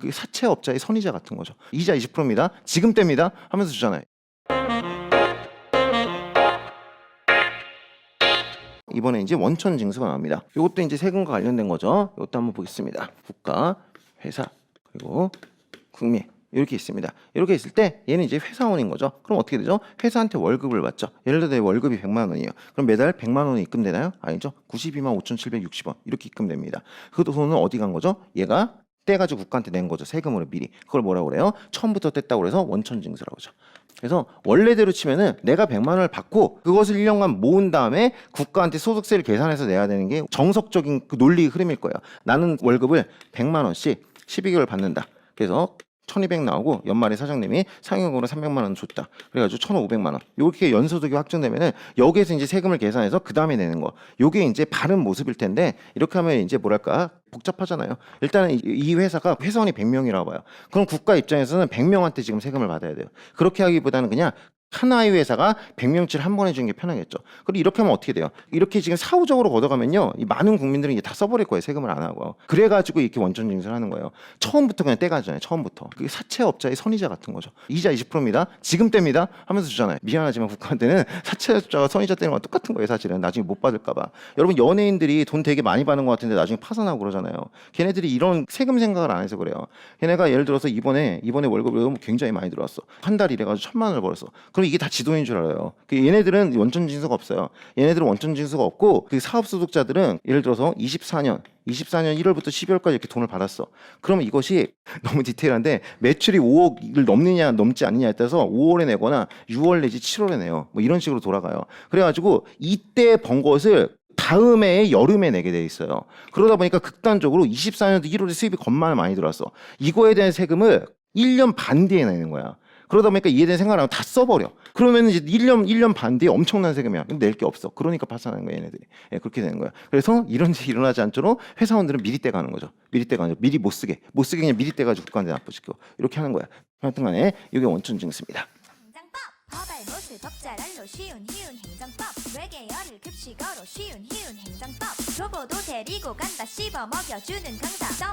그게 사채업자의 선의자 같은 거죠. 이자 20%입니다. 지금 뗍니다. 하면서 주잖아요. 이번에 이제 원천 징수가 나옵니다. 이것도 이제 세금과 관련된 거죠. 이것도 한번 보겠습니다. 국가, 회사, 그리고 국민 이렇게 있습니다. 이렇게 있을 때 얘는 이제 회사원인 거죠. 그럼 어떻게 되죠? 회사한테 월급을 받죠. 예를 들어 내 월급이 100만 원이에요. 그럼 매달 100만 원이 입금되나요? 아니죠. 92만 5,760원 이렇게 입금됩니다. 그 돈은 어디 간 거죠? 얘가 떼가지고 국가한테 낸 거죠. 세금으로 미리. 그걸 뭐라고 그래요? 처음부터 뗐다고 그래서 원천 징수라고 하죠. 그래서 원래대로 치면은 내가 100만 원을 받고 그것을 1년간 모은 다음에 국가한테 소득세를 계산해서 내야 되는 게 정석적인 그 논리 흐름일 거예요. 나는 월급을 100만 원씩 12개월 받는다. 그래서 1200 나오고 연말에 사장님이 상여금으로 300만 원 줬다. 그래가지고 1500만 원. 이렇게 연소득이 확정되면은 여기에서 이제 세금을 계산해서 그 다음에 내는 거. 요게 이제 바른 모습일 텐데 이렇게 하면 이제 뭐랄까 복잡하잖아요. 일단은 이- 이 회사가 회사원이 100명이라고 봐요. 그럼 국가 입장에서는 100명한테 지금 세금을 받아야 돼요. 그렇게 하기보다는 그냥 하나의 회사가 100명치를 한 번에 주는 게 편하겠죠. 그리고 이렇게 하면 어떻게 돼요? 이렇게 지금 사후적으로 걷어가면요. 이 많은 국민들은 이제 다 써버릴 거예요. 세금을 안 하고. 그래가지고 이렇게 원천 징수를 하는 거예요. 처음부터 그냥 떼가잖아요. 처음부터. 그게 사채업자의 선의자 같은 거죠. 이자 20%입니다. 지금 뗍니다. 하면서 주잖아요. 미안하지만 국가한테는 사채업자가 선의자 떼는 똑같은 거예요. 사실은. 나중에 못 받을까봐. 여러분 연예인들이 돈 되게 많이 받는 것 같은데 나중에 파산하고 그러잖아요. 걔네들이 이런 세금 생각을 안 해서 그래요. 걔네가 예를 들어서 이번에 이번에 월급을 굉장히 많이 들어왔어. 한 달 일해가지고 천만 원을 벌었어. 그럼 이게 다 지돈인 줄 알아요. 그 얘네들은 원천 징수가 없어요. 얘네들은 원천 징수가 없고 그 사업 소득자들은 예를 들어서 24년 24년 1월부터 12월까지 이렇게 돈을 받았어. 그러면 이것이 너무 디테일한데 매출이 5억을 넘느냐 넘지 않느냐에 따라서 5월에 내거나 6월 내지 7월에 내요. 뭐 이런 식으로 돌아가요. 그래가지고 이때 번 것을 다음해 여름에 내게 돼 있어요. 그러다 보니까 극단적으로 24년도 1월에 수입이 겁나 많이 들어왔어. 이거에 대한 세금을 1년 반 뒤에 내는 거야. 그러다 보니까 대한 생각을 하면 다 써버려. 그러면 이제 1년, 1년 반 뒤에 엄청난 세금이야. 낼 게 없어. 그러니까 파산하는 거야, 얘네들이. 예, 그렇게 되는 거야. 그래서 이런 일이 일어나지 않도록 회사원들은 미리 떼가는 거죠. 미리 떼가는 거죠. 미리 못 쓰게. 못 쓰게 그냥 미리 떼가지고 국가한테 납부시켜. 이렇게 하는 거야. 하여튼 간에 이게 원천 징수입니다. 행정법 허발못을 법자랄로 쉬운 희운 행정법 외계어를 급식어로 쉬운 희운 행정법 교보도 데리고 간다 씹어 먹여주는 강사